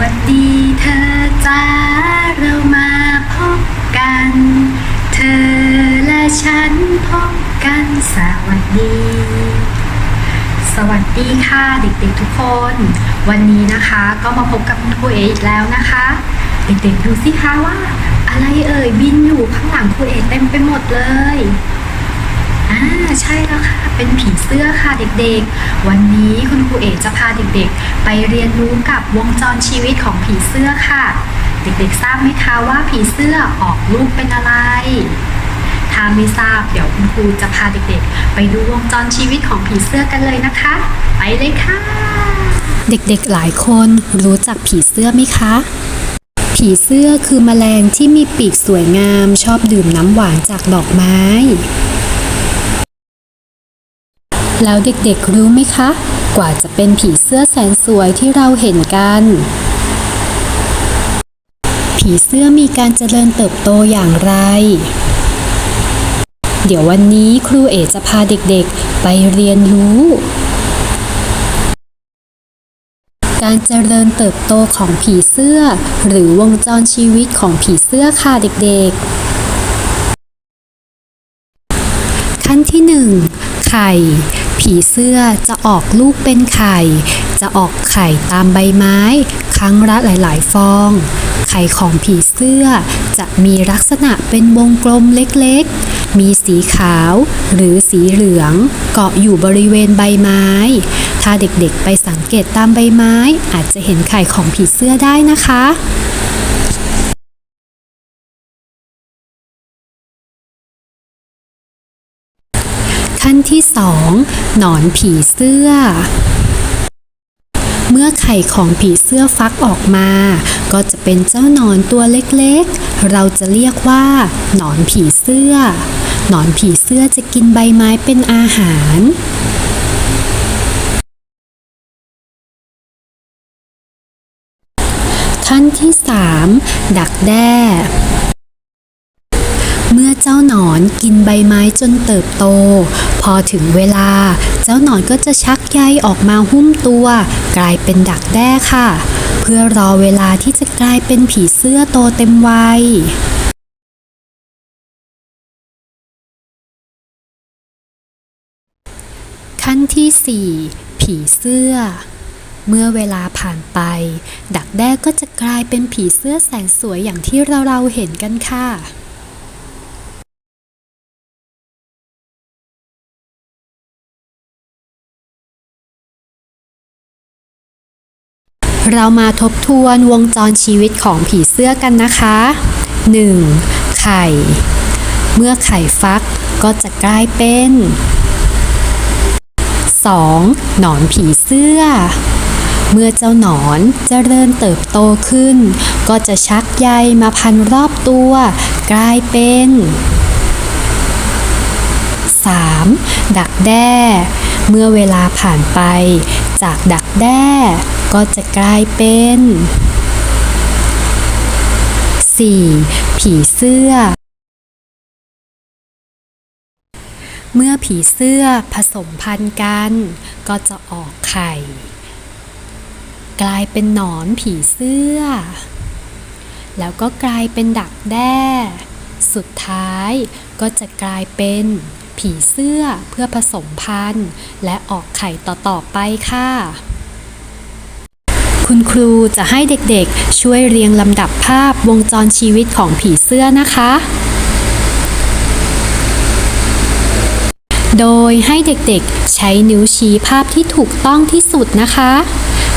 วัสดีเธอจ้าเรามาพบกัน เธอและฉันพบกันสวัสดี สวัสดีค่ะเด็กๆทุกคน วันนี้นะคะก็มาพบกับคุณครูเออีกแล้วนะคะ เด็กๆดูสิคะว่า อะไรเอ่ยบินอยู่ข้างหลังครูเอเต็มไปหมดเลยอ่าใช่แล้วค่ะ เป็นผีเสื้อค่ะเด็กๆ วันนี้คุณครูเอจะพาเด็กๆ ไปเรียนรู้กับวงจรชีวิตของผีเสื้อค่ะ เด็กๆ ทราบไหมคะว่าผีเสื้อออกลูกเป็นอะไร ถ้าไม่ทราบเดี๋ยวคุณครูจะพาเด็กๆ ไปดูวงจรชีวิตของผีเสื้อกันเลยนะคะ ไปเลยค่ะ เด็กๆ หลายคนรู้จักผีเสื้อไหมคะผีเสื้อคือแมลงที่มีปีกสวยงามชอบดื่มน้ำหวานจากดอกไม้ แล้วเด็กๆรู้ไหมคะ กว่าจะเป็นผีเสื้อแสนสวยที่เราเห็นกัน ผีเสื้อมีการเจริญเติบโตอย่างไร เดี๋ยววันนี้ครูเอจะพาเด็กๆไปเรียนรู้ การเจริญเติบโตของผีเสื้อ หรือวงจรชีวิตของผีเสื้อค่ะเด็กๆ ขั้นที่ 1ไข่ ผีเสื้อจะออกลูกเป็นไข่ จะออกไข่ตามใบไม้ ครั้งละหลาย ๆ ฟอง ไข่ของผีเสื้อจะมีลักษณะเป็นวงกลมเล็กๆ มีสีขาวหรือสีเหลืองเกาะอยู่บริเวณใบไม้ ถ้าเด็กๆไปสังเกตตามใบไม้ อาจจะเห็นไข่ของผีเสื้อได้นะคะ ขั้นที่ 2 หนอนผีเสื้อ เมื่อไข่ของผีเสื้อฟักออกมา ก็จะเป็นเจ้าหนอนตัวเล็กๆ เราจะเรียกว่า หนอนผีเสื้อ หนอนผีเสื้อจะกินใบไม้เป็นอาหารขั้นที่ 3 ดักแด้ จ้าหนอนกินใบไม้จนเติบโต พอถึงเวลา เจ้าหนอนก็จะชักใยออกมาหุ้มตัว กลายเป็นดักแด้ค่ะ เพื่อรอเวลาที่จะกลายเป็นผีเสื้อโตเต็มวัยขั้นที่ 4 ผีเสื้อ เมื่อเวลาผ่านไป ดักแด้ก็จะกลายเป็นผีเสื้อแสนสวยอย่างที่เราเราเห็นกันค่ะ เรามาทบทวนวงจรชีวิตของผีเสื้อกันนะคะ 1. ไข่ เมื่อไข่ฟักก็จะกลายเป็น 2. หนอนผีเสื้อ เมื่อเจ้าหนอนเจริญเติบโตขึ้น ก็จะชักใยมาพันรอบตัว กลายเป็น 3. ดักแด้ เมื่อเวลาผ่านไป จากดักแด้ ก็จะกลายเป็น 4. ผีเสื้อ เมื่อผีเสื้อผสมพันธุ์กัน ก็จะออกไข่ กลายเป็นหนอนผีเสื้อ แล้วก็กลายเป็นดักแด้ สุดท้ายก็จะกลายเป็นผีเสื้อเพื่อผสมพันธุ์ และออกไข่ต่อๆไปค่ะ คุณครูจะให้เด็กๆ ช่วยเรียงลำดับภาพวงจรชีวิตของผีเสื้อนะคะ โดยให้เด็กๆ ใช้นิ้วชี้ภาพที่ถูกต้องที่สุดนะคะ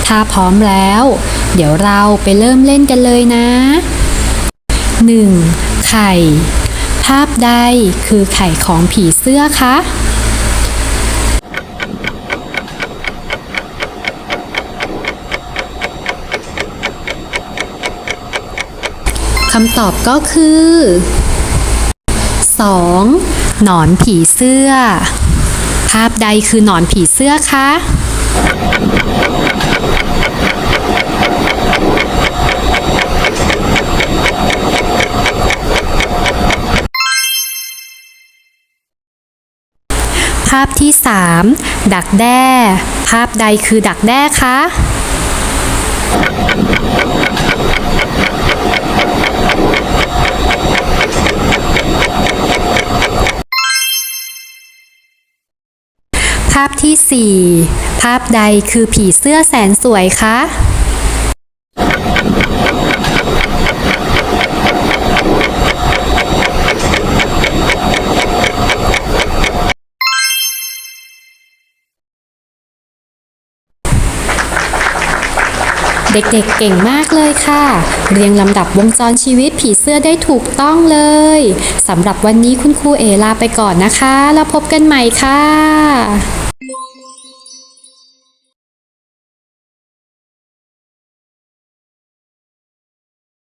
ถ้าพร้อมแล้ว เดี๋ยวเราไปเริ่มเล่นกันเลยนะ 1. ไข่ ภาพใดคือไข่ของผีเสื้อคะ คำตอบก็คือ 2. หนอนผีเสื้อ ภาพใดคือหนอนผีเสื้อคะภาพที่ 3 ดักแด้ ภาพใดคือดักแด้คะาพใดคือผีเสื้อแสนสวยคะเด็กๆ เก่งมากเลยค่ะ เรียงลำดับวงจรชีวิตผีเสื้อได้ถูกต้องเลย สำหรับวันนี้คุณครูเอลาไปก่อนนะคะ แล้วพบกันใหม่ค่ะ